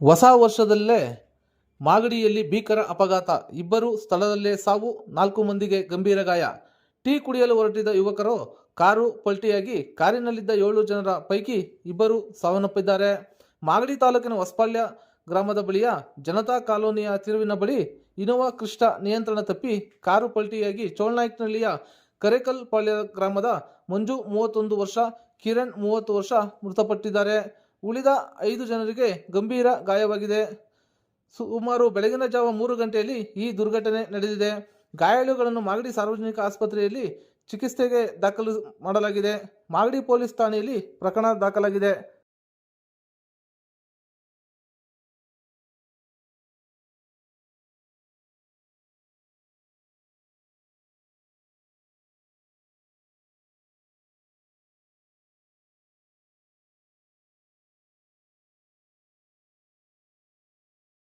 ಹೊಸ ವರ್ಷದಲ್ಲೇ ಮಾಗಡಿಯಲ್ಲಿ ಭೀಕರ ಅಪಘಾತ. ಇಬ್ಬರು ಸ್ಥಳದಲ್ಲೇ ಸಾವು, ನಾಲ್ಕು ಮಂದಿಗೆ ಗಂಭೀರ ಗಾಯ. ಟೀ ಕುಡಿಯಲು ಹೊರಟಿದ್ದ ಯುವಕರು ಕಾರು ಪಲ್ಟಿಯಾಗಿ ಕಾರಿನಲ್ಲಿದ್ದ ಏಳು ಜನರ ಪೈಕಿ ಇಬ್ಬರು ಸಾವನ್ನಪ್ಪಿದ್ದಾರೆ. ಮಾಗಡಿ ತಾಲೂಕಿನ ಹೊಸಪಾಳ್ಯ ಗ್ರಾಮದ ಬಳಿಯ ಜನತಾ ಕಾಲೋನಿಯ ತಿರುವಿನ ಬಳಿ ಇನೋವಾ ಕೃಷ್ಣ ನಿಯಂತ್ರಣ ತಪ್ಪಿ ಕಾರು ಪಲ್ಟಿಯಾಗಿ ಚೋಳ್ನಾಯ್ಕನಹಳ್ಳಿಯ ಕರೇಕಲ್ ಪಾಳ್ಯ ಗ್ರಾಮದ ಮಂಜು ಮೂವತ್ತೊಂದು ವರ್ಷ, ಕಿರಣ್ ಮೂವತ್ತು ವರ್ಷ ಮೃತಪಟ್ಟಿದ್ದಾರೆ. ಉಳಿದ ಐದು ಜನರಿಗೆ ಗಂಭೀರ ಗಾಯವಾಗಿದೆ. ಸುಮಾರು ಬೆಳಗಿನ ಜಾವ ಮೂರು ಗಂಟೆಯಲ್ಲಿ ಈ ದುರ್ಘಟನೆ ನಡೆದಿದೆ. ಗಾಯಾಳುಗಳನ್ನು ಮಾಗಡಿ ಸಾರ್ವಜನಿಕ ಆಸ್ಪತ್ರೆಯಲ್ಲಿ ಚಿಕಿತ್ಸೆಗೆ ದಾಖಲು ಮಾಡಲಾಗಿದೆ. ಮಾಗಡಿ ಪೊಲೀಸ್ ಠಾಣೆಯಲ್ಲಿ ಪ್ರಕರಣ ದಾಖಲಾಗಿದೆ.